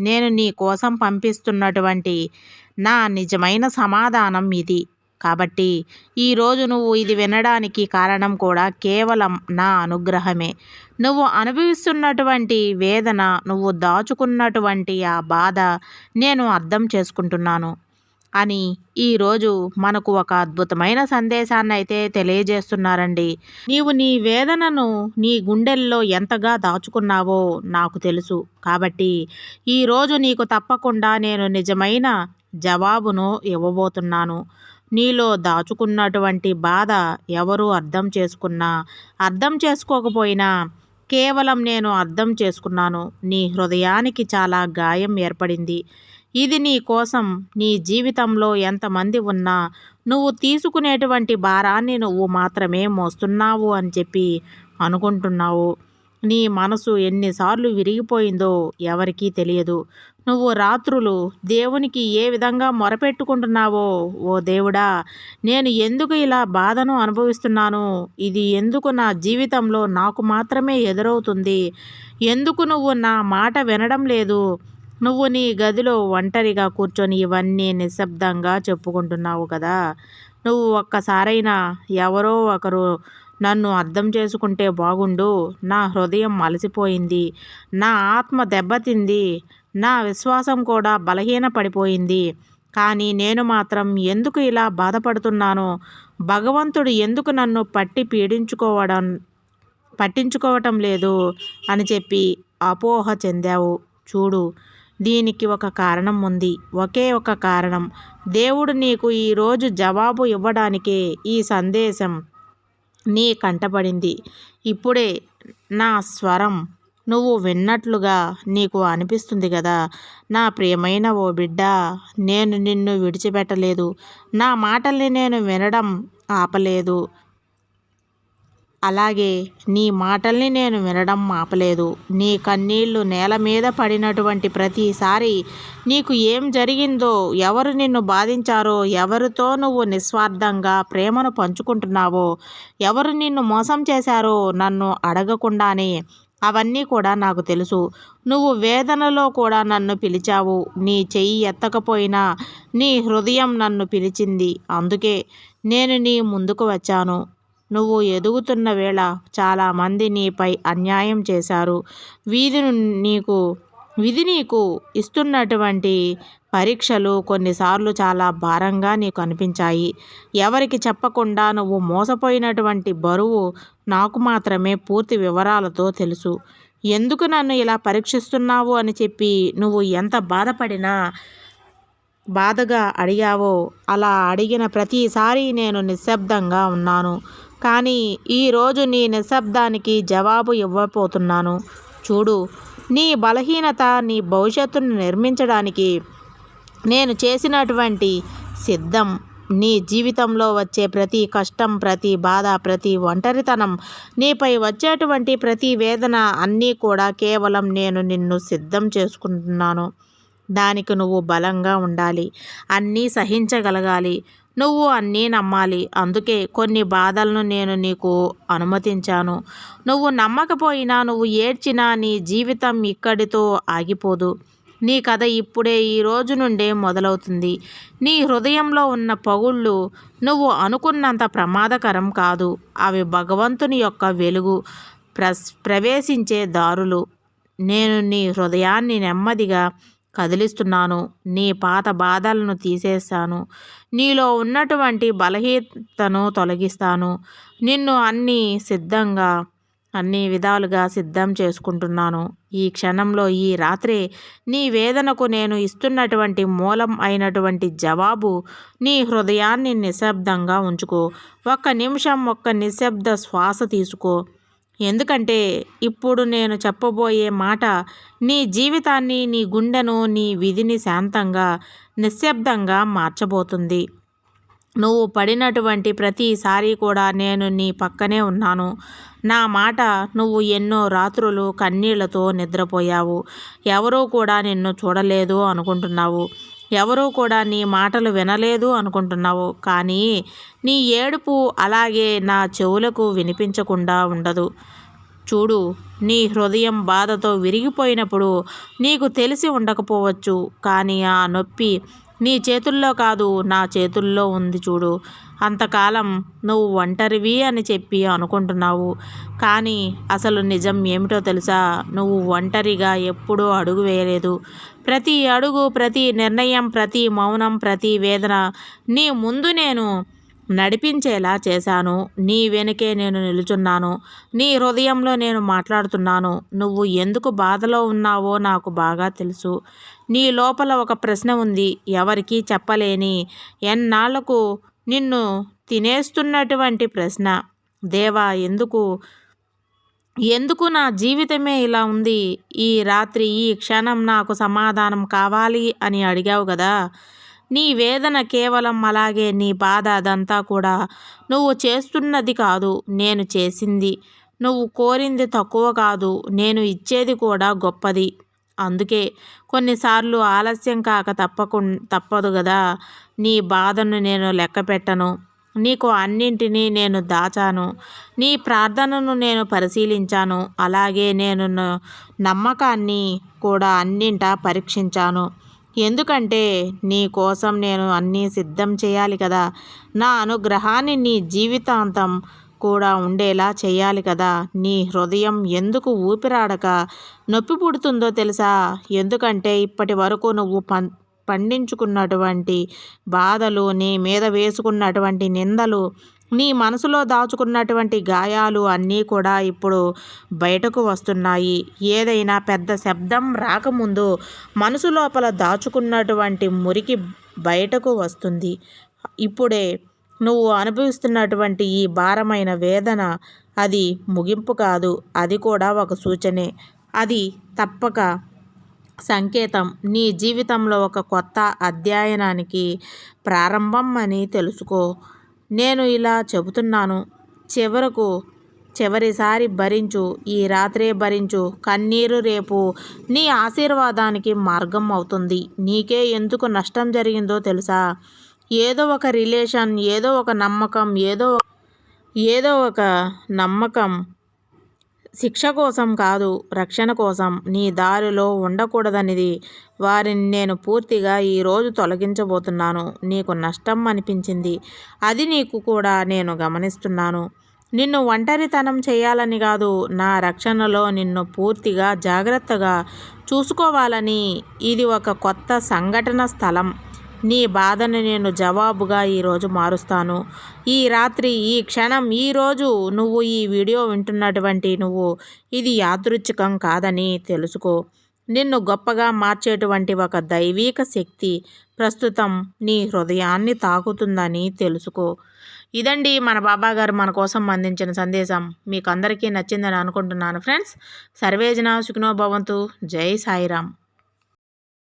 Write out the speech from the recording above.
నేను నీ కోసం పంపిస్తున్నటువంటి నా నిజమైన సమాధానం ఇది. కాబట్టి ఈరోజు నువ్వు ఇది వినడానికి కారణం కూడా కేవలం నా అనుగ్రహమే. నువ్వు అనుభవిస్తున్నటువంటి వేదన నువ్వు దాచుకున్నటువంటి ఆ బాధ నేను అర్థం చేసుకుంటున్నాను. అని ఈరోజు మనకు ఒక అద్భుతమైన సందేశాన్ని అయితే తెలియజేస్తున్నారండి. నీవు నీ వేదనను నీ గుండెల్లో ఎంతగా దాచుకున్నావో నాకు తెలుసు. కాబట్టి ఈరోజు నీకు తప్పకుండా నేను నిజమైన జవాబును ఇవ్వబోతున్నాను. నీలో దాచుకున్నటువంటి బాధ ఎవరు అర్థం చేసుకున్నా అర్థం చేసుకోకపోయినా కేవలం నేను అర్థం చేసుకున్నాను. నీ హృదయానికి చాలా గాయం ఏర్పడింది. ఇది నీ కోసం నీ జీవితంలో ఎంతమంది ఉన్నా నువ్వు తీసుకునేటువంటి భారాన్ని నువ్వు మాత్రమే మోస్తున్నావు అని చెప్పి అనుకుంటున్నావు. నీ మనసు ఎన్నిసార్లు విరిగిపోయిందో ఎవరికీ తెలియదు. నువ్వు రాత్రులు దేవునికి ఏ విధంగా మొరపెట్టుకుంటున్నావో ఓ దేవుడా నేను ఎందుకు ఇలా బాధను అనుభవిస్తున్నాను? ఇది ఎందుకు నా జీవితంలో నాకు మాత్రమే ఎదురవుతుంది? ఎందుకు నువ్వు నా మాట వినడం లేదు? నువ్వు నీ గదిలో ఒంటరిగా కూర్చొని ఇవన్నీ నిశ్శబ్దంగా చెప్పుకుంటున్నావు కదా. నువ్వు ఒక్కసారైనా ఎవరో ఒకరు నన్ను అర్థం చేసుకుంటే బాగుండు. నా హృదయం అలసిపోయింది. నా ఆత్మ దెబ్బతింది. నా విశ్వాసం కూడా బలహీన పడిపోయింది కానీ నేను మాత్రం ఎందుకు ఇలా బాధపడుతున్నాను భగవంతుడు ఎందుకు నన్ను పట్టి పీడించుకోవడం పట్టించుకోవటం లేదు అని చెప్పి అపోహ చెందావు. చూడు దీనికి ఒక కారణం ఉంది. ఒకే ఒక కారణం. దేవుడు నీకు ఈరోజు జవాబు ఇవ్వడానికే ఈ సందేశం నీ కంటపడింది. ఇప్పుడే నా స్వరం నువ్వు విన్నట్లుగా నీకు అనిపిస్తుంది కదా నా ప్రియమైన ఓ బిడ్డ నేను నిన్ను విడిచిపెట్టలేదు. నా మాటల్ని నేను వినడం ఆపలేదు. అలాగే నీ మాటల్ని నేను వినడం ఆపలేదు నీ కన్నీళ్ళు నేల మీద పడినటువంటి ప్రతిసారి నీకు ఏం జరిగిందో ఎవరు నిన్ను బాధించారో ఎవరితో నువ్వు నిస్వార్థంగా ప్రేమను పంచుకుంటున్నావో ఎవరు నిన్ను మోసం చేశారో నన్ను అడగకుండానే. అవన్నీ కూడా నాకు తెలుసు. నువ్వు వేదనలో కూడా నన్ను పిలిచావు. నీ చెయ్యి ఎత్తకపోయినా నీ హృదయం నన్ను పిలిచింది. అందుకే నేను నీ ముందుకు వచ్చాను. నువ్వు ఎదుగుతున్న వేళ చాలామంది నీపై అన్యాయం చేశారు. వీధి నీకు విధి నీకు ఇస్తున్నటువంటి పరీక్షలు కొన్నిసార్లు చాలా భారంగా నీకు అనిపించాయి. ఎవరికి చెప్పకుండా నువ్వు మోసపోయినటువంటి బరువు నాకు మాత్రమే పూర్తి వివరాలతో తెలుసు. ఎందుకు నన్ను ఇలా పరీక్షిస్తున్నావు అని చెప్పి నువ్వు ఎంత బాధపడినా బాధగా అడిగావో అలా అడిగిన ప్రతిసారి నేను నిశ్శబ్దంగా ఉన్నాను. కానీ ఈరోజు నీ నిశ్శబ్దానికి జవాబు ఇవ్వబోతున్నాను. చూడు నీ బలహీనత నీ భవిష్యత్తును నిర్మించడానికి నేను చేసినటువంటి సిద్ధం. నీ జీవితంలో వచ్చే ప్రతి కష్టం ప్రతి బాధ ప్రతి ఒంటరితనం నీపై వచ్చేటువంటి ప్రతి వేదన అన్నీ కూడా కేవలం నేను నిన్ను సిద్ధం చేసుకుంటున్నాను. దానికి నువ్వు బలంగా ఉండాలి. అన్నీ సహించగలగాలి. నువ్వు అన్నీ నమ్మాలి. అందుకే కొన్ని బాధలను నేను నీకు అనుమతించాను. నువ్వు నమ్మకపోయినా నువ్వు ఏడ్చినా నీ జీవితం ఇక్కడితో ఆగిపోదు. నీ కథ ఇప్పుడే ఈ రోజు నుండే మొదలవుతుంది. నీ హృదయంలో ఉన్న పగుళ్ళు నువ్వు అనుకున్నంత ప్రమాదకరం కాదు. అవి భగవంతుని యొక్క వెలుగు ప్రవేశించే దారులు. నేను నీ హృదయాన్ని నెమ్మదిగా కదిలిస్తున్నాను. నీ పాత బాధలను తీసేస్తాను. నీలో ఉన్నటువంటి బలహీనతను తొలగిస్తాను. నిన్ను అన్ని సిద్ధంగా అన్ని విధాలుగా సిద్ధం చేసుకుంటున్నాను. ఈ క్షణంలో ఈ రాత్రే నీ వేదనకు నేను ఇస్తున్నటువంటి మూలం అయినటువంటి జవాబు నీ హృదయాన్ని నిశ్శబ్దంగా ఉంచుకో. ఒక్క నిమిషం ఒక్క నిశ్శబ్ద శ్వాస తీసుకో. ఎందుకంటే ఇప్పుడు నేను చెప్పబోయే మాట నీ జీవితాన్ని నీ గుండెను నీ విధిని శాంతంగా నిశ్శబ్దంగా మార్చబోతుంది. నువ్వు పడినటువంటి ప్రతిసారి కూడా నేను నీ పక్కనే ఉన్నాను. నా మాట నువ్వు ఎన్నో రాత్రులు కన్నీళ్ళతో నిద్రపోయావు. ఎవరూ కూడా నిన్ను చూడలేదు అనుకుంటున్నావు. ఎవరూ కూడా నీ మాటలు వినలేదు అనుకుంటున్నావు. కానీ నీ ఏడుపు అలాగే నా చెవులకు వినిపించకుండా ఉండదు. చూడు నీ హృదయం బాధతో విరిగిపోయినప్పుడు నీకు తెలిసి ఉండకపోవచ్చు. కానీ ఆ నొప్పి నీ చేతుల్లో కాదు నా చేతుల్లో ఉంది చూడు. అంతకాలం నువ్వు ఒంటరివి అని చెప్పి అనుకుంటున్నావు. కానీ అసలు నిజం ఏమిటో తెలుసా? నువ్వు ఒంటరిగా ఎప్పుడూ అడుగు వేయలేదు. ప్రతి అడుగు ప్రతి నిర్ణయం ప్రతి మౌనం ప్రతి వేదన నీ ముందు నేను నడిపించేలా చేశాను. నీ వెనుకే నేను నిలుచున్నాను. నీ హృదయంలో నేను మాట్లాడుతున్నాను. నువ్వు ఎందుకు బాధలో ఉన్నావో నాకు బాగా తెలుసు. నీ లోపల ఒక ప్రశ్న ఉంది. ఎవరికీ చెప్పలేని ఎన్నాళ్ళకు నిన్ను తినేస్తున్నటువంటి ప్రశ్న. దేవా ఎందుకు? ఎందుకు నా జీవితమే ఇలా ఉంది? ఈ రాత్రి ఈ క్షణం నాకు సమాధానం కావాలి అని అడిగావు కదా నీ వేదన కేవలం అలాగే నీ బాధ అదంతా కూడా నువ్వు చేస్తున్నది కాదు నేను చేసింది. నువ్వు కోరింది తక్కువ కాదు నేను ఇచ్చేది కూడా గొప్పది. అందుకే కొన్నిసార్లు ఆలస్యం కాక తప్పకు తప్పదు కదా నీ బాధను నేను లెక్క పెట్టను. నీకు అన్నింటినీ నేను దాచాను. నీ ప్రార్థనను నేను పరిశీలించాను. అలాగే నేను నమ్మకాన్ని కూడా అన్నింటా పరీక్షించాను. ఎందుకంటే నీ కోసం నేను అన్నీ సిద్ధం చేయాలి కదా. నా అనుగ్రహాన్ని నీ జీవితాంతం కూడా ఉండేలా చేయాలి కదా. నీ హృదయం ఎందుకు ఊపిరాడక? నొప్పి పుడుతుందో తెలుసా? ఎందుకంటే ఇప్పటి వరకు నువ్వు పం పండించుకున్నటువంటి బాధలు నీ మీద వేసుకున్నటువంటి నిందలు నీ మనసులో దాచుకున్నటువంటి గాయాలు అన్నీ కూడా ఇప్పుడు బయటకు వస్తున్నాయి. ఏదైనా పెద్ద శబ్దం రాకముందు మనసు లోపల దాచుకున్నటువంటి మురికి బయటకు వస్తుంది. ఇప్పుడే నువ్వు అనుభవిస్తున్నటువంటి ఈ భారమైన వేదన అది ముగింపు కాదు. అది కూడా ఒక సూచనే. అది తప్పక సంకేతం. నీ జీవితంలో ఒక కొత్త అధ్యయనానికి ప్రారంభం అని తెలుసుకో. నేను ఇలా చెబుతున్నాను. చివరకు చివరిసారి భరించు. ఈ రాత్రే భరించు. కన్నీరు రేపు నీ ఆశీర్వాదానికి మార్గం అవుతుంది. నీకే ఎందుకు నష్టం జరిగిందో తెలుసా? ఏదో ఒక రిలేషన్ ఏదో ఒక నమ్మకం ఏదో ఏదో ఒక నమ్మకం శిక్ష కోసం కాదు రక్షణ కోసం నీ దారిలో ఉండకూడదనిది. వారిని నేను పూర్తిగా ఈరోజు తొలగించబోతున్నాను. నీకు నష్టం అనిపించింది. అది నీకు కూడా నేను గమనిస్తున్నాను. నిన్ను ఒంటరితనం చేయాలని కాదు నా రక్షణలో నిన్ను పూర్తిగా జాగ్రత్తగా చూసుకోవాలని. ఇది ఒక కొత్త సంఘటన స్థలం. నీ బాధను నేను జవాబుగా ఈరోజు మారుస్తాను. ఈ రాత్రి ఈ క్షణం ఈరోజు నువ్వు ఈ వీడియో వింటున్నటువంటి నువ్వు ఇది యాదృచ్ఛికం కాదని తెలుసుకో. నిన్ను గొప్పగా మార్చేటువంటి ఒక దైవీక శక్తి ప్రస్తుతం నీ హృదయాన్ని తాకుతుందని తెలుసుకో. ఇదండి మన బాబా గారు మన కోసం అందించిన సందేశం. మీకు అందరికీ నచ్చిందని అనుకుంటున్నాను ఫ్రెండ్స్. సర్వేజన సుఖనో భవంతు. జై సాయిరామ్.